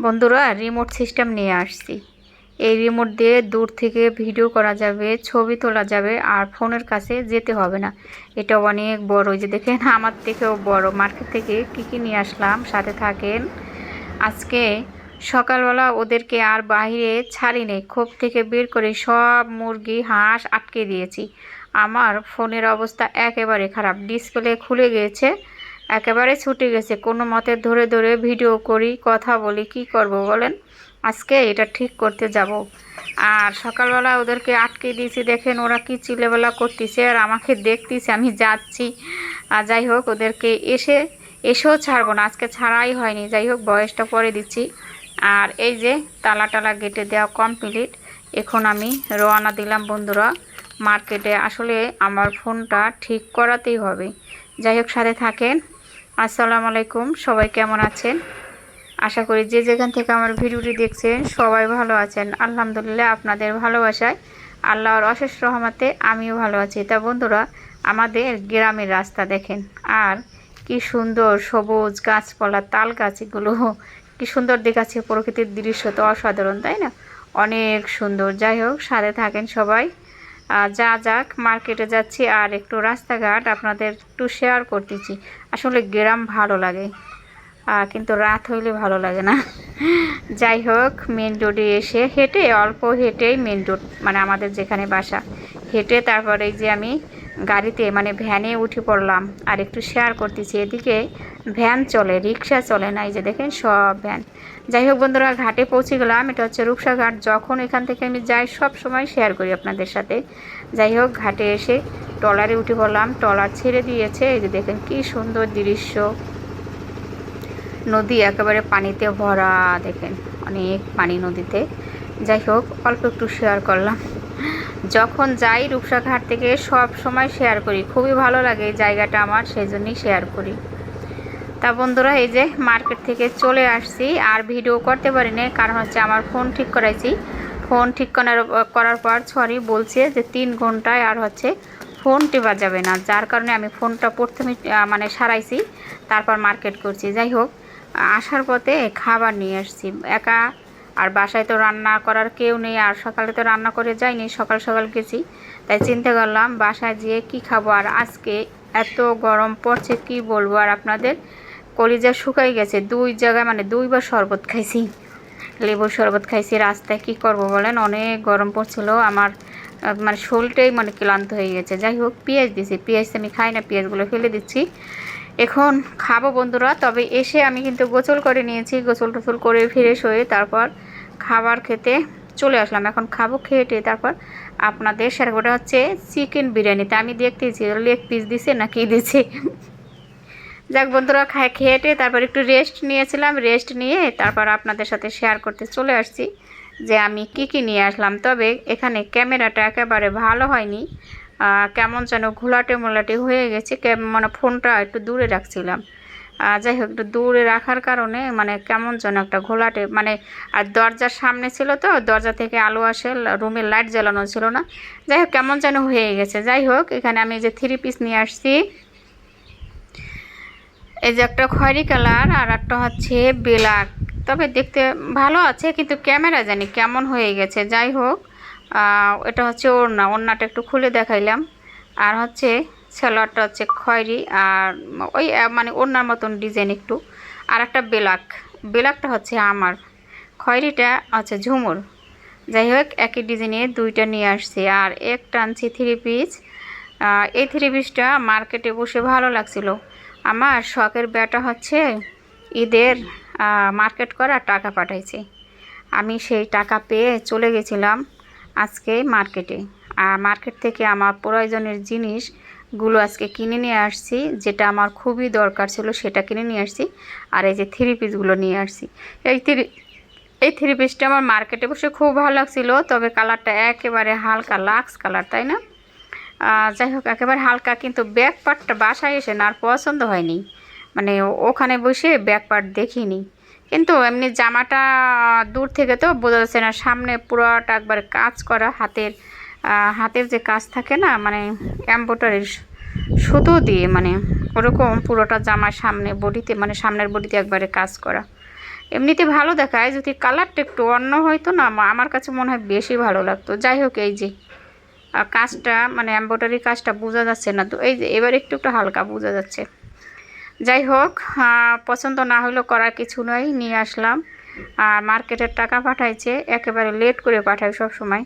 বন্ধুরা remote system নিয়ে আসছি। এই রিমোট দিয়ে দূর থেকে ভিডিও করা যাবে, ছবি তোলা যাবে, আর ফোনের কাছে যেতে হবে না। এটা অনেক বড় যে দেখেন, আমার থেকেও বড়। মার্কেট থেকে কী কী নিয়ে আসলাম, সাথে থাকেন। আজকে সকালবেলা ওদেরকে আর বাইরে ছাড়ি নেই। খোপ থেকে বের করে সব মুরগি, হাঁস আটকে দিয়েছি। আমার ফোনের অবস্থা একেবারে খারাপ। ডিসপ্লে খুলে গিয়েছে। একেবারে ছুটে গেছে। কোনো মতে ধরে ধরে ভিডিও করি, কথা বলি, কি করব বলেন? আজকে এটা ঠিক করতে যাব। আর সকালবেলা ওদেরকে আটকে দিয়েছি, দেখেন ওরা কি চিলেবেলা করতেছে আর আমাকে দেখতেছে, আমি যাচ্ছি। আর যাই হোক, ওদেরকে এসে, এসেও ছাড়বো না, আজকে ছাড়াই হয়নি। যাই হোক, বয়সটা পরে দিচ্ছি। আর এই যে তালা টালা গেটে দেওয়া কমপ্লিট, এখন আমি রওনা দিলাম বন্ধুরা মার্কেটে। আসলে আমার ফোনটা ঠিক করাতেই হবে। যাই হোক, সাথে থাকেন। আসসালামু আলাইকুম, সবাই কেমন আছেন? আশা করি যে যেখান থেকে আমার ভিডিওটি দেখছেন, সবাই ভালো আছেন। আলহামদুলিল্লাহ আপনাদের ভালোবাসায়, আল্লাহর অশেষ রহমাতে আমিও ভালো আছি। তা বন্ধুরা, আমাদের গ্রামের রাস্তা দেখেন, আর কি সুন্দর সবুজ গাছপালা তাল গাছগুলো কি সুন্দর দেখাচ্ছে প্রকৃতির দৃশ্য, তো অসাধারণ, তাই না? অনেক সুন্দর। যাই হোক, সাথে থাকেন সবাই। যা যাক, মার্কেটে যাচ্ছি আর একটু রাস্তাঘাট আপনাদের একটু শেয়ার করতেছি। আসলে গ্রাম ভালো লাগে কিন্তু রাত হইলে ভালো লাগে না। যাই হোক মেন রোডে এসে হেঁটে, অল্প হেঁটেই মেন রোড মানে আমাদের যেখানে বাসা, হেঁটে তারপরে যে আমি গাড়িতে মানে ভ্যানে উঠে পড়লাম আর একটু শেয়ার করতেছি। এদিকে ভ্যান চলে, রিক্সা চলে না, এই যে দেখেন সব ভ্যান। যাই হোক বন্ধুরা, ঘাটে পৌঁছে গেলাম। এটা হচ্ছে রূপসা ঘাট। যখন এখান থেকে আমি যাই, সব সময় শেয়ার করি আপনাদের সাথে। যাই হোক, ঘাটে এসে ট্রলারে উঠে পড়লাম। ট্রলার ছেড়ে দিয়েছে। এই যে দেখেন কি সুন্দর দৃশ্য। নদী একেবারে পানিতে ভরা, দেখেন অনেক পানি নদীতে। যাই হোক, অল্প একটু শেয়ার করলাম। যখন যাই রূপসাঘাট থেকে সব সময় শেয়ার করি। খুবই ভালো লাগে এই জায়গাটা আমার সেই জন্যই শেয়ার করি। তা বন্ধুরা, এই যে মার্কেট থেকে চলে আসছি, আর ভিডিও করতে পারিনি, কারণ হচ্ছে আমার ফোন ঠিক করাইছি। ফোন ঠিক করার পর সরি বলছে যে তিন ঘন্টায় আর হচ্ছে ফোন টেপা যাবে না। যার কারণে আমি ফোনটা প্রথমে মানে সারাইছি, তারপর মার্কেট করছি। যাই হোক, আসার পথে খাবার নিয়ে আসছি। একা আর বাসায় তো রান্না করার কেউ নেই, আর সকালে তো রান্না করে যাইনি, সকাল সকাল গেছি। তাই চিন্তা করলাম, বাসায় যেয়ে কি খাব? আর আজকে এত গরম পড়ছে, কি বলব? আর আপনাদের কলিজা শুকাই গেছে, দুই জায়গায় মানে দুইবার শরবত খাইছি। লেবুর শরবত খাইছি, রাস্তায় কি করব বলেন? অনেক গরম পড়ছিল, আমার মানে শোলটাই মানে ক্লান্ত হয়ে গেছে। যাই হোক, পেঁয়াজ দিছি, পেঁয়াজ আমি খাই না, পেঁয়াজগুলো ফেলে দিচ্ছি। এখন খাব বন্ধুরা, তবে এসে আমি কিন্তু গোসল করে নিয়েছি, গোসল টোসল করে ফ্রেশ হয়ে তারপর খাবার খেতে চলে আসলাম। এখন খাব, খেয়ে টেয়ে তারপর আপনাদের সেটা ওটা হচ্ছে চিকেন বিরিয়ানিতে আমি দেখতেছি লেগ পিস দিছে না কি দিছে? যাক বন্ধুরা খায় টেয়ে তারপর একটু রেস্ট নিয়েছিলাম রেস্ট নিয়ে তারপর আপনাদের সাথে শেয়ার করতে চলে আসছি যে আমি কি কি নিয়ে আসলাম। তবে এখানে ক্যামেরাটা একেবারে ভালো হয়নি। কেমন যেন ঘোলাটে মোলাটে হয়ে গেছে মানে ফোনটা একটু দূরে রাখছিলাম। যাই হোক, একটু দূরে রাখার কারণে মানে কেমন যেন একটা ঘোলাটে মানে আর দরজার সামনে ছিল তো, দরজা থেকে আলো আসে, রুমের লাইট জ্বালানো ছিল না। যাই হোক, কেমন যেন হয়ে গেছে। যাই হোক, এখানে আমি যে থ্রি পিস নিয়ে আসছি। এই যে একটা খয়েরি কালার, আর একটা হচ্ছে ব্ল্যাক। তবে দেখতে ভালো আছে, কিন্তু ক্যামেরা জানি কেমন হয়ে গেছে। যাই হোক এটা হচ্ছে ওড়না। ওড়নাটা একটু খুলে দেখাইলাম। আর হচ্ছে সেলোয়ারটা হচ্ছে খয়েরি আর ওই মানে ওড়নার মতন ডিজাইন একটু। আর একটা বেলাক। বেলাকটা হচ্ছে আমার। খয়েরিটা হচ্ছে ঝুমুর। যাই হোক, একই ডিজাইনে দুইটা নিয়ে আসছি। আর একটা আনছি থ্রি পিস এই থ্রি পিসটা মার্কেটে বসে ভালো লাগছিল। আমার শখের ব্যাটা হচ্ছে ঈদের মার্কেট করা টাকা পাঠাইছে। আমি সেই টাকা পেয়ে চলে গেছিলাম। আজকে মার্কেটে। আর মার্কেট থেকে আমার প্রয়োজনের জিনিসগুলো আজকে কিনে নিয়ে আসছি, যেটা আমার খুবই দরকার ছিল সেটা কিনে নিয়ে আসছি, আর এই যে থ্রি পিসগুলো নিয়ে আসছি। এই থ্রি এই থ্রি পিসটা আমার মার্কেটে বসে খুব ভালো লাগছিল, তবে কালারটা একেবারে হালকা লাক্স কালার, তাই না? যাই হোক, একেবারে হালকা, কিন্তু ব্যাক পার্টটা বাসায় এসে না আর পছন্দ হয়নি। মানে ওখানে বসে ব্যাক পার্ট দেখিনি। কিন্তু এমনি জামাটা দূর থেকে তো বোঝা যাচ্ছে না, সামনে পুরোটা একবারে কাজ করা, হাতের হাতের যে কাজ থাকে না মানে এম্ব্রয়ডারির সুতো দিয়ে মানে ওরকম পুরোটা জামার সামনে বডিতে মানে সামনের বডিতে একবারে কাজ করা। এমনিতে ভালো দেখায়, যদি কালারটা একটু অন্য হয়তো না আমার কাছে মনে হয় বেশি ভালো লাগতো। যাই হোক, এই যে কাজটা মানে এম্ব্রয়ডারি কাজটা বোঝা যাচ্ছে না, তো এই যে, এবার একটু একটু হালকা বোঝা যাচ্ছে। যাই হোক পছন্দ না হলেও করার কিছু নয় নিয়ে আসলাম। আর মার্কেটের টাকা পাঠাইছে, একেবারে লেট করে পাঠাই সব সময়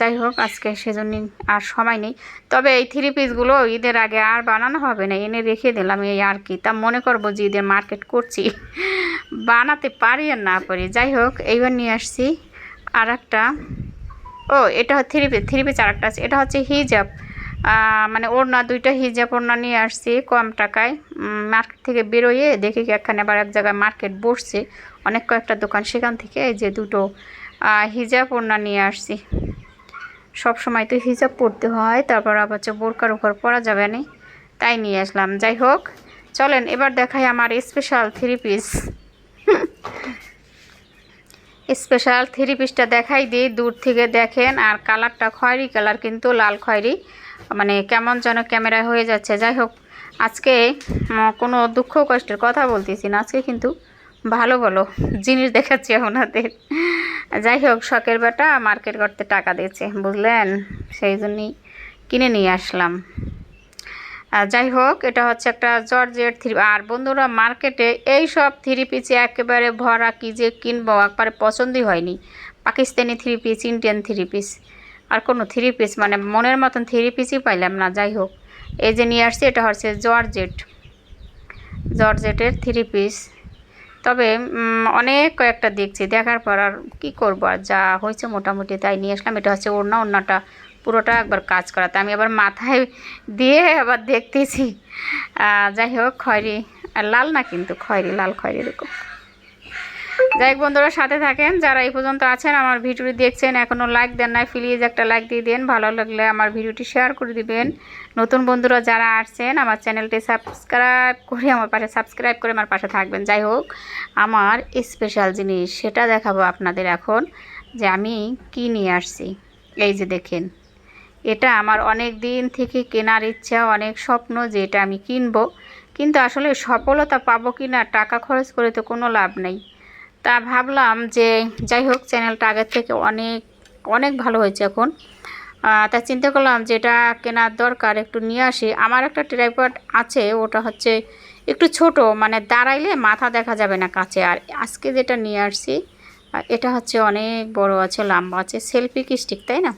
যাই হোক আজকে সেজন্য আর সময় নেই। তবে এই থ্রি পিসগুলো ঈদের আগে আর বানানো হবে না, এনে রেখে দিলাম এই আর কি। তা মনে করব যে ঈদের মার্কেট করছি। বানাতে পারি আর না পারি। যাই হোক এইবার নিয়ে আসছি আর একটা ও, এটা থ্রি পিস থ্রি পিস আর একটা আছে। এটা হচ্ছে হিজাব মানে ওড়না দুইটা হিজাব ওড়না নিয়ে আসছি কম টাকায়। মার্কেট থেকে বেরোয়ে দেখি কি একখানে আবার এক জায়গায় মার্কেট বসছে। অনেক কয়েকটা দোকান সেখান থেকে এই যে দুটো হিজাব ওড়না নিয়ে আসছি। সব সময় তো হিজাব পরতে হয়, তারপর আবার হচ্ছে বোরকার উপর পরা যাবে না। তাই নিয়ে আসলাম। যাই হোক, চলেন, এবার দেখাই আমার special three piece special three পিসটা দেখাই দিই। দূর থেকে দেখেন, আর কালারটা খয়েরি কালার কিন্তু লাল খয়েরি। মানে কেমন যেন ক্যামেরায় হয়ে যাচ্ছে। যাই হোক, আজকে কোনো দুঃখ কষ্টের কথা বলতেছি না। আজকে কিন্তু ভালো ভালো জিনিস দেখাচ্ছি আপনাদের। যাই হোক, শখের বেটা মার্কেট করতে টাকা দিয়েছে, বুঝলেন? সেই জন্যই কিনে নিয়ে আসলাম। যাই হোক, এটা হচ্ছে একটা জর্জেট থ্রি, আর বন্ধুরা, মার্কেটে এই সব থ্রি পিসে একেবারে ভরা কি যে কিনবো, একবারে পছন্দই হয়নি। Pakistani three piece, Indian three piece. আর কোনো থ্রি পিস মানে মনের মতন থ্রি পিসই পাইলাম না, যাই হোক। এই যে নিয়ে আসছি, এটা হচ্ছে জর্জেট জর্জেটের থ্রি পিস তবে অনেক কয়েকটা দেখছি, দেখার পর আর কী করব? আর যা হয়েছে মোটামুটি তাই নিয়ে আসলাম। এটা হচ্ছে ওড়না, ওড়নাটা পুরোটা একবার কাজ করাতে আমি আবার মাথায় দিয়ে আবার দেখতেছি। যাই হোক, খয়রি, লাল না কিন্তু খয়রি, লাল খয়রি এরকম। যাই বন্ধুরা, সাথে থাকেন। যারা এই পর্যন্ত আছেন, আমার ভিডিওটি দেখছেন এখনও লাইক দেন নাই প্লিজ একটা লাইক দিয়ে দেন। ভালো লাগলে আমার ভিডিওটি শেয়ার করে দিবেন। নতুন বন্ধুরা যারা আসছেন, আমার চ্যানেলটি সাবস্ক্রাইব করে আমার পাশে সাবস্ক্রাইব করে আমার পাশে থাকবেন। যাই হোক, আমার স্পেশাল জিনিস, সেটা দেখাবো আপনাদের এখন যে আমি কি নিয়ে আসছি। এই যে দেখেন, এটা আমার অনেক দিন থেকে কেনার ইচ্ছা, অনেক স্বপ্ন যে এটা আমি কিনবো। কিন্তু আসলে সফলতা পাবো কি না টাকা খরচ করে তো কোনো লাভ নেই। তা ভাবলাম যে যাই হোক চ্যানেলটা আগের থেকে অনেক অনেক ভালো হয়েছে এখন। তা চিন্তা করলাম যে এটা কেনার দরকার, একটু নিয়ে আসি। আমার একটা ট্রাইপড আছে, ওটা হচ্ছে একটু ছোট মানে দাঁড়াইলে মাথা দেখা যাবে না কাছে। আর আজকে যেটা নিয়ে আসছি এটা হচ্ছে অনেক বড় আছে, লম্বা আছে সেলফি স্টিক তাই না?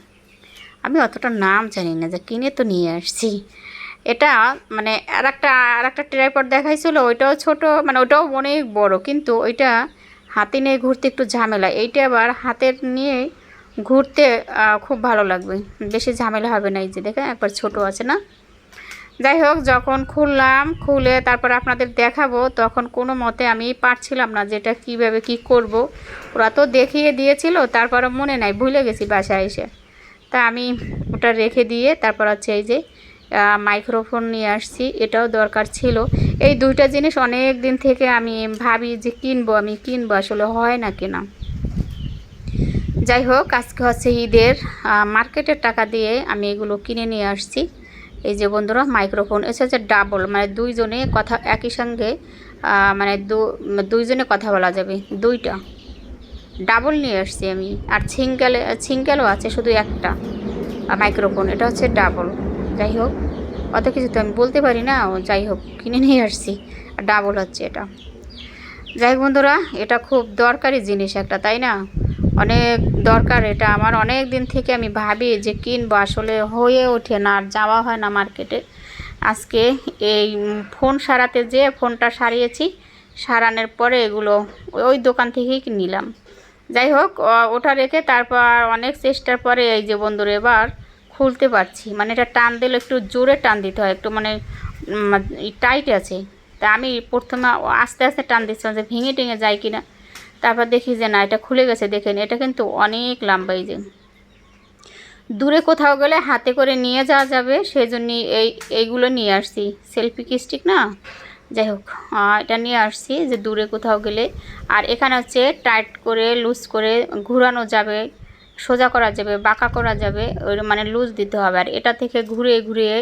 আমি অতটা নাম জানি না, যে কিনে তো নিয়ে আসছি। এটা মানে আর একটা আর একটা ট্রাইপড দেখাইছিল, ওইটাও ছোট মানে ওটাও অনেক বড়, কিন্তু ওইটা হাতে নিয়ে ঘুরতে একটু ঝামেলা। এইটা আবার হাতের নিয়ে ঘুরতে খুব ভালো লাগবে। বেশি ঝামেলা হবে না এই যে, দেখেন, একবার ছোট আছে না? যাই হোক, যখন খুললাম, খুলে তারপর আপনাদের দেখাবো, তখন কোনো মতে আমি পারছিলাম না যে এটা কীভাবে কী করব। ওরা তো দেখিয়ে দিয়েছিল তারপরে মনে নাই, ভুলে গেছি বাসায় এসে। তা আমি ওটা রেখে দিয়ে তারপর হচ্ছে এই যে মাইক্রোফোন নিয়ে আসছি, এটাও দরকার ছিল। এই দুইটা জিনিস অনেক দিন থেকে আমি ভাবি যে কিনবো, আমি কিনবো, আসলে হয় না কেনা। যাই হোক, আজকে হচ্ছে ঈদের মার্কেটের টাকা দিয়ে আমি এগুলো কিনে নিয়ে আসছি। এই যে বন্ধুরা মাইক্রোফোন এসে হচ্ছে ডাবল মানে দুইজনে কথা, একই সঙ্গে মানে দুইজনে কথা বলা যাবে, দুইটা। ডাবল নিয়ে আসছি আমি, আর সিঙ্গেল সিঙ্গেলও আছে শুধু একটা মাইক্রোফোন এটা হচ্ছে ডাবল যাই হোক, অত কিছু তো আমি বলতে পারি না যাই হোক, কিনে নিয়ে আসছি। আর ডাবল হচ্ছে এটা। যাই বন্ধুরা, এটা খুব দরকারি জিনিস একটা, তাই না? অনেক দরকার এটা। আমার অনেক দিন থেকে আমি ভাবি যে কিনবো, আসলে হয়ে ওঠে না, আর যাওয়া হয় না মার্কেটে। আজকে এই ফোন সারাতে যে ফোনটা সারিয়েছি, সারানোর পরে এগুলো ওই দোকান থেকেই নিলাম। যাই হোক ওটা রেখে তারপর অনেক চেষ্টার পরে এই যে বন্ধুরা, এবার খুলতে পারছি। মানে এটা টান দিলে একটু জোরে টান দিতে হয়, একটু মানে টাইট আছে। তা আমি প্রথমে আস্তে আস্তে টান দিচ্ছিলাম যে ভেঙে টেঙে যায় কিনা। তারপর দেখি যে না, এটা খুলে গেছে দেখেন এটা কিন্তু অনেক লম্বা এই যে। দূরে কোথাও গেলে হাতে করে নিয়ে যাওয়া যাবে সেই জন্যই এই, এইগুলো নিয়ে আসছি। সেলফি স্টিক না? যাই হোক এটা নিয়ে আসছি যে দূরে কোথাও গেলে। আর এখানে হচ্ছে টাইট করে লুজ করে ঘুরানো যাবে। সোজা করা যাবে, বাঁকা করা যাবে, ওই মানে লুজ দিতে হবে। আর এটা থেকে ঘুরিয়ে ঘুরিয়ে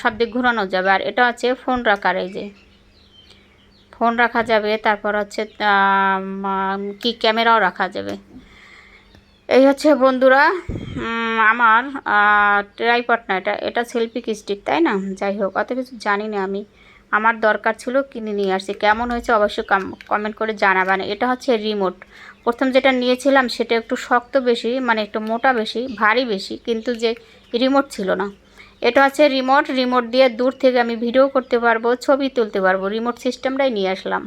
সব দিক ঘুরানো যাবে। আর এটা হচ্ছে ফোন রাখার, এই যে। ফোন রাখা যাবে, তারপর হচ্ছে কি ক্যামেরাও রাখা যাবে। এই হচ্ছে বন্ধুরা আমার ট্রাইপড না, এটা এটা সেলফি স্টিক, তাই না? যাই হোক, অত কিছু জানি না আমি। আমার দরকার ছিল কিনে নিয়ে আসছি। কেমন হয়েছে অবশ্যই কমেন্ট করে জানাবেন। এটা হচ্ছে রিমোট প্রথম যেটা নিয়েছিলাম সেটা একটু শক্ত বেশি মানে একটু মোটা বেশি, ভারী বেশি, কিন্তু যে রিমোট ছিল না। এটা হচ্ছে রিমোট রিমোট দিয়ে দূর থেকে আমি ভিডিও করতে পারব, ছবি তুলতে পারব রিমোট সিস্টেমটাই নিয়ে আসলাম।